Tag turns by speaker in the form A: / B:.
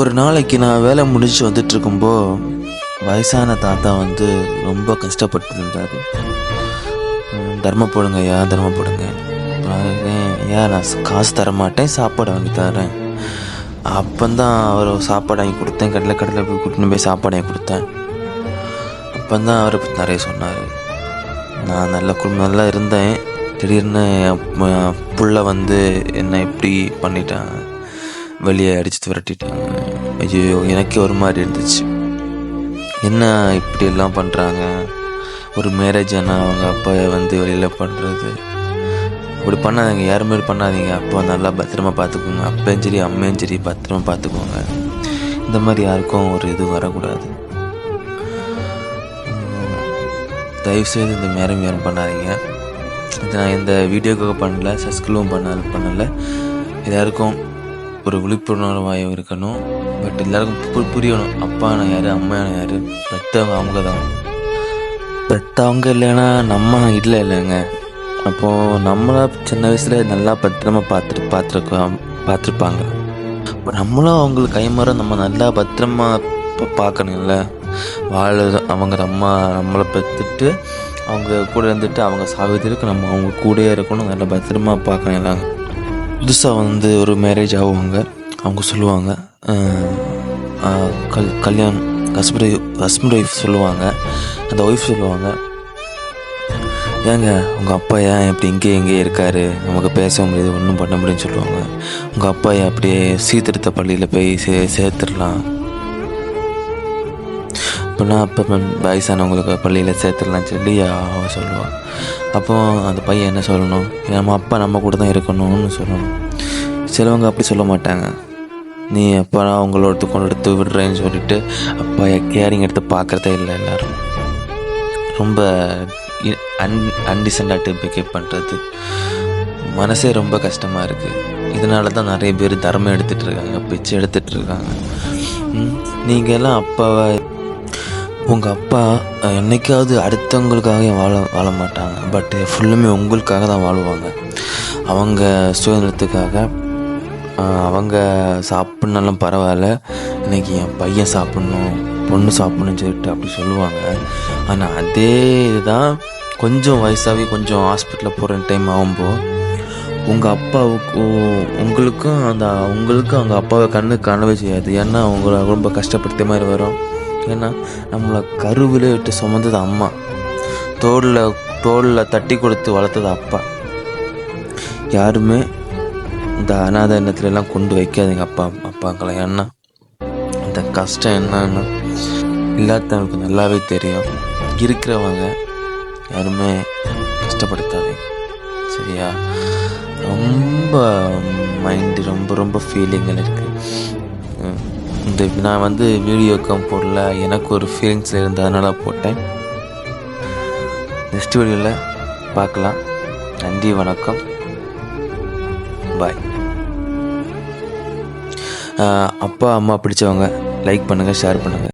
A: ஒரு நாளைக்கு நான் வேலை முடிச்சு வந்துட்டு இருக்கும்போ வயசான தாத்தா வந்து ரொம்ப கஷ்டப்பட்டு இருந்தார் தர்மம் போடுங்க ஐயா தர்மம் போடுங்க. ஐயா நான் காசு தரமாட்டேன் சாப்பாடு வாங்கி தரேன். அப்போந்தான் அவர் சாப்பாடு வாங்கி கொடுத்தேன் கடலை கடலை போய் கூட்டின்னு போய் சாப்பாடு வாங்கி கொடுத்தேன். அப்போந்தான் அவரை பற்றி நிறைய சொன்னார். நான் நல்ல குடும்பம் நல்லா இருந்தேன். திடீர்னு என் புள்ள வந்து என்னை இப்படி பண்ணிட்டேன் வெளியே அடித்து விரட்டிட்டாங்க. ஐயோ எனக்கே ஒரு மாதிரி இருந்துச்சு. என்ன இப்படி எல்லாம் பண்ணுறாங்க ஒரு மேரேஜ் ஆனால் அவங்க அப்பா வந்து வெளியில் பண்ணுறது இப்படி பண்ணாதீங்க யாருமே பண்ணாதீங்க. அப்போ நல்லா பத்திரமா பார்த்துக்கோங்க. அப்பையும் சரி அம்மையும் சரி பத்திரமா பார்த்துக்கோங்க. இந்த மாதிரி யாருக்கும் ஒரு இது வரக்கூடாது. தயவுசெய்து இந்த மேரம் யாரும் பண்ணாதீங்க. இது நான் இந்த வீடியோக்காக பண்ணல சஸ்கிலும் பண்ண பண்ணலை. எல்லாருக்கும் ஒரு விழிப்புணர்வாக இருக்கணும். பட் எல்லாருக்கும் பு- புரியணும். நான் யார் நான் யார்? பெற்றவங்க அவங்க தான் பெற்றவங்க இல்லைன்னா நம்ம இல்லை இல்லைங்க. அப்போது நம்மளா சின்ன வயசில் நல்லா பத்திரமா பார்த்துட்டு பார்த்துருக்கோம் பார்த்துருப்பாங்க இப்போ நம்மளும் அவங்களுக்கு கைமாற நம்ம நல்லா பத்திரமா பா- பார்க்கணும்ல வாழ அவங்க அம்மா நம்மளை பெற்றுட்டு அவங்க கூட இருந்துட்டு அவங்க சாவித்திற்கு நம்ம அவங்க கூடயே இருக்கணும். நல்லா பத்திரமா பார்க்கணும் எல்லாம் புதுசாக வந்து ஒரு மேரேஜ் ஆகுவாங்க. அவங்க சொல்லுவாங்க கல் கல்யாணம் ஹஸ்பண்ட் ஹஸ்பண்ட் ஒய்ஃப் சொல்லுவாங்க. அந்த ஒய்ஃப் சொல்லுவாங்க ஏங்க உங்கள் அப்பா ஏன் இப்படி இங்கே எங்கேயே இருக்காரு? நமக்கு பேச முடியாது ஒன்றும் பண்ண முடியும்னு சொல்லுவாங்க. உங்கள் அப்பா ஏன் அப்படியே சீர்திருத்த பள்ளியில் போய் சே சேர்த்துடலாம்? அப்படின்னா அப்போ வயசானவங்களுக்கு பள்ளியில் சேர்த்துடலாம் சொல்லி அவ சொல்லுவாள் அப்போ அந்த பையன் என்ன சொல்லணும்? நம்ம அப்பா நம்ம கூட தான் இருக்கணும்னு சொல்லணும். சிலவங்க அப்படி சொல்ல மாட்டாங்க. நீ அப்பா அவங்களோட கொண்டு எடுத்து விடுறேன்னு சொல்லிட்டு அப்பா கேரிங் எடுத்து பார்க்குறதே இல்லை எல்லாரும். ரொம்ப அன் அன்டிசென்டாட்டு பிகேவ் பண்ணுறது மனசே ரொம்ப கஷ்டமாக இருக்குது இதனால தான் நிறைய பேர் தர்மம் எடுத்துகிட்டு இருக்காங்க பிச்சை எடுத்துகிட்டு இருக்காங்க. நீங்கள் எல்லாம் அப்பாவை உங்கள் அப்பா என்றைக்காவது அடுத்தவங்களுக்காக வாழ வாழ மாட்டாங்க. பட் ஃபுல்லுமே உங்களுக்காக தான் வாழுவாங்க. அவங்க சுதந்திரத்துக்காக அவங்க சாப்பிட்னாலும் பரவாயில்ல. இன்றைக்கி என் பையன் சாப்பிட்ணும் பொண்ணு சாப்பிட்ணும்னு சொல்லிட்டு அப்படி சொல்லுவாங்க. ஆனால் அதே இதுதான் கொஞ்சம் வயசாகி கொஞ்சம் ஹாஸ்பிட்டலில் போகிற டைம் ஆகும்போது உங்கள் அப்பாவுக்கும் உங்களுக்கும் அந்த உங்களுக்கும் அவங்க அப்பாவை கண்ணு காணவே செய்யாது. ஏன்னா அவங்கள ரொம்ப கஷ்டப்படுத்த மாதிரி வரும். ஏன்னா நம்மளை கருவிலே விட்டு சுமந்தது அம்மா. தோளில் தோளில் தட்டி கொடுத்து வளர்த்தது அப்பா. யாருமே இந்த அனாதை எண்ணத்துலலாம் கொண்டு வைக்காதீங்க அப்பா அப்பாக்களை. ஏன்னா இந்த கஷ்டம் என்னன்னு இல்லாதவங்களுக்கு நல்லாவே தெரியும். இருக்கிறவங்க யாருமே கஷ்டப்படுத்தாதீங்க. சரியா? ரொம்ப மைண்டு ரொம்ப ரொம்ப ஃபீலிங்கில் இருக்குது இந்த நான் வந்து வீடியோ கம் போடல. எனக்கு ஒரு ஃபீலிங்ஸில் இருந்ததுனால போட்டேன். நெக்ஸ்ட் வீடியோவில் பார்க்கலாம். நன்றி வணக்கம். பாய் அப்பா அம்மா பிடிச்சவங்க லைக் பண்ணுங்கள் ஷேர் பண்ணுங்கள்